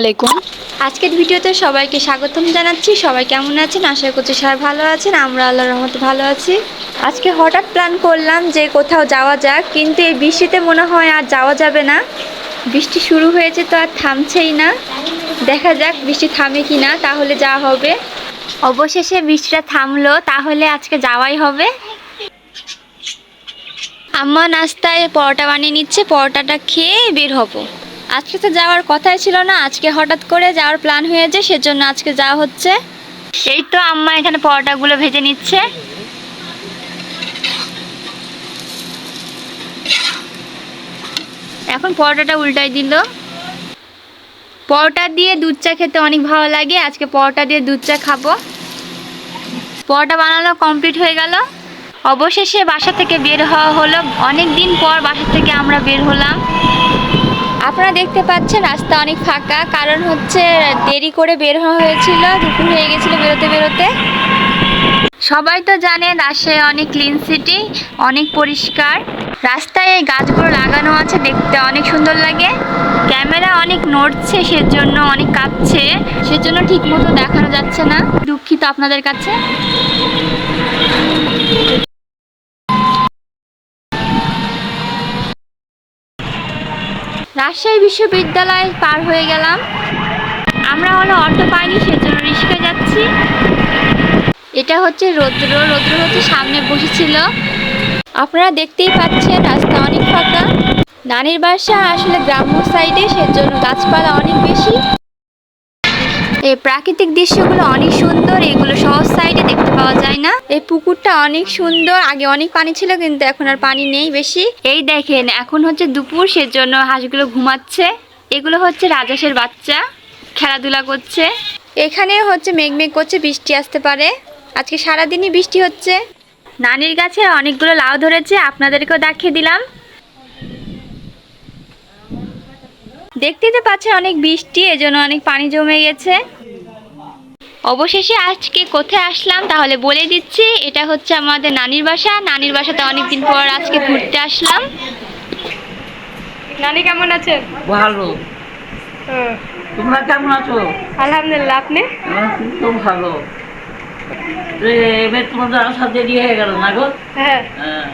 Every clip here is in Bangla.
আলাইকুম। আজকের ভিডিওতে সবাইকে স্বাগতম জানাচ্ছি। সবাই কেমন আছেন? আশা করছি সবাই ভালো আছেন। আমরা আল্লাহর রহমতে ভালো আছি। আজকে হঠাৎ প্ল্যান করলাম যে কোথাও যাওয়া যাক, কিন্তু এই বৃষ্টিতে মনে হয় আর যাওয়া যাবে না। বৃষ্টি শুরু হয়েছে তো আর থামছেই না। দেখা যাক বৃষ্টি থামে কি না তাহলে যাওয়া হবে। অবশেষে বৃষ্টিটা থামলো, তাহলে আজকে যাওয়াই হবে। আম্মা নাস্তায় পরোটা বানিয়ে নিচ্ছে, পরোটাটা খেয়ে বের হব। আজকে তো যাওয়ার কথাই ছিল না, আজকে হঠাৎ করে যাওয়ার প্ল্যান হয়েছে, সেজন্য আজকে যাওয়া হচ্ছে। এই তো আম্মা এখানে পরোটাগুলো ভেজে নিচ্ছে। এখন পরোটাটা উল্টাই দিল। পরোটা দিয়ে দুধ চা খেতে অনেক ভালো লাগে, আজকে পরোটা দিয়ে দুধ চা খাব। পরোটা বানানো কমপ্লিট হয়ে গেল। অবশেষে বাসা থেকে বের হওয়া হলো। অনেক দিন পর বাসা থেকে আমরা বের হলাম। আপনারা দেখতে পাচ্ছেন, রাস্তা অনেক ফাঁকা। কারণ হচ্ছে দেরি করে বের হওয়া হয়েছিল, দুপুর হয়ে গেছিল বেরোতে বেরোতে। সবাই তো জানে রাজশাহী অনেক ক্লিন সিটি অনেক পরিষ্কার। রাস্তায় এই গাছগুলো লাগানো আছে, দেখতে অনেক সুন্দর লাগে। ক্যামেরা অনেক নড়ছে, সেজন্য অনেক কাঁপছে। সেজন্য ঠিক মতো দেখানো যাচ্ছে না। দুঃখিত আপনাদের কাছে। রাজশাহী বিশ্ববিদ্যালয় পার হয়ে গেলাম। আমরা হলো অটো পাইনি, সেজন্য রিক্সা যাচ্ছি। এটা হচ্ছে রৌদ্র রৌদ্র হচ্ছে সামনে বসেছিল। আপনারা দেখতেই পাচ্ছেন, রাস্তা অনেক ফাঁকা। নানির বাসা আসলে গ্রাম্য সাইডে সেজন্য গাছপালা অনেক বেশি। এই প্রাকৃতিক দৃশ্যগুলো অনেক সুন্দর, এগুলো সহজ সাইডে দেখতে পাওয়া যায় না। এই পুকুরটা অনেক সুন্দর, আগে অনেক পানি ছিল, কিন্তু এখন আর পানি নেই বেশি। এই দেখেন, এখন হচ্ছে দুপুর, সেজন্য হাঁসগুলো ঘুমাচ্ছে। এগুলো হচ্ছে রাজাসের বাচ্চা, খেলাধুলা করছে। এখানে হচ্ছে মেঘমেঘ করছে, বৃষ্টি আসতে পারে। আজকে সারাদিনই বৃষ্টি হচ্ছে। নানির গাছে অনেকগুলো লাউ ধরেছে, আপনাদেরকেও দেখিয়ে দিলাম। দেখতেই তো পাচ্ছে অনেক বৃষ্টি, এজন্য অনেক পানি জমে গেছে। অবশেষে আজকে কোথায় আসলাম? তাহলে বলে দিচ্ছি এটা হচ্ছে আমাদের নানির বাসা। নানির বাসাতে অনেকদিন পর আজকে ঘুরতে আসলাম। নানি কেমন আছেন? ভালো। তোমরা কেমন আছো? আলহামদুলিল্লাহ আপনি? তো ভালো। রে, এবার তোমাদের আসা দেরি হয়ে গেল না গো? হ্যাঁ। হ্যাঁ।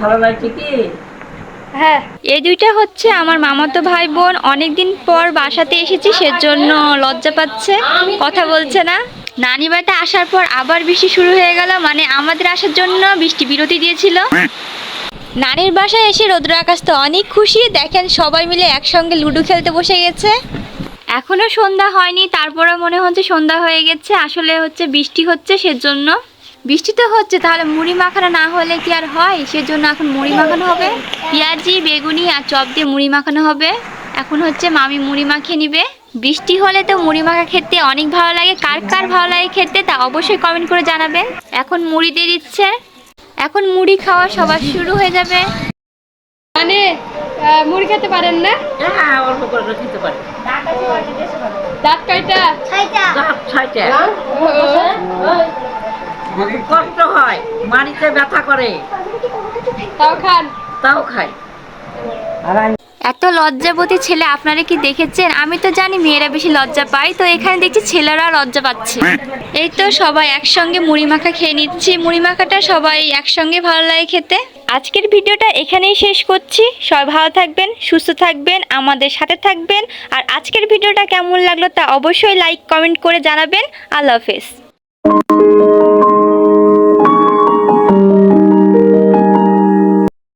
ভালো লাগছে কি? হ্যাঁ। এই দুইটা হচ্ছে আমার মামাতো ভাই বোন। অনেকদিন পর বাসাতে এসেছি, সেজন্য লজ্জা পাচ্ছে, কথা বলছে না। নানি বাড়িতে আসার পর আবার বৃষ্টি শুরু হয়ে গেল মানে আমাদের আসার জন্য বৃষ্টি বিরতি দিয়েছিল। নানির বাসায় এসে রৌদ্র আকাশ তো অনেক খুশি, দেখেন সবাই মিলে একসঙ্গে লুডো খেলতে বসে গেছে। এখনও সন্ধ্যা হয়নি তারপরে মনে হচ্ছে সন্ধ্যা হয়ে গেছে, আসলে হচ্ছে বৃষ্টি হচ্ছে, সেজন্য বৃষ্টি তো হচ্ছে তাহলে মুড়ি মাখানো না হলে কি আর হয়? সেজন্য এখন মুড়ি মাখানো হবে। পেঁয়াজি বেগুনি আর চপ দিয়ে মুড়ি মাখানো হবে। এখন হচ্ছে মামি মুড়ি মাখিয়ে নিবে। বৃষ্টি হলে তো মুড়ি মাখা খেতে অনেক ভালো লাগে। কার কার ভালো লাগে খেতে তা অবশ্যই কমেন্ট করে জানাবেন এখন মুড়ি দিয়ে দিচ্ছে। এখন মুড়ি খাওয়া সবার শুরু হয়ে যাবে। মানে মুড়ি খেতে পারেন না? হ্যাঁ অল্প করে খেতে পারি দাঁত কয়টা? দাঁত ছয়টা। ও, খুব কষ্ট হয় মাড়িতে ব্যথা করে তাও খান। তাও খাই এত লজ্জাবতী ছেলে আপনারা কি দেখেছেন? আমি তো জানি মেয়েরা বেশি লজ্জা পায় তো এখানে দেখছি ছেলেরা লজ্জা পাচ্ছে। এই তো সবাই একসঙ্গে মুড়ি মাখা খেয়ে নিচ্ছি। মুড়ি মাখাটা সবাই একসঙ্গে ভালো লাগে খেতে। আজকের ভিডিওটা এখানেই শেষ করছি। সবাই ভালো থাকবেন সুস্থ থাকবেন আমাদের সাথে থাকবেন। আর আজকের ভিডিওটা কেমন লাগল তা অবশ্যই লাইক কমেন্ট করে জানাবেন। আল্লাহ হাফেজ।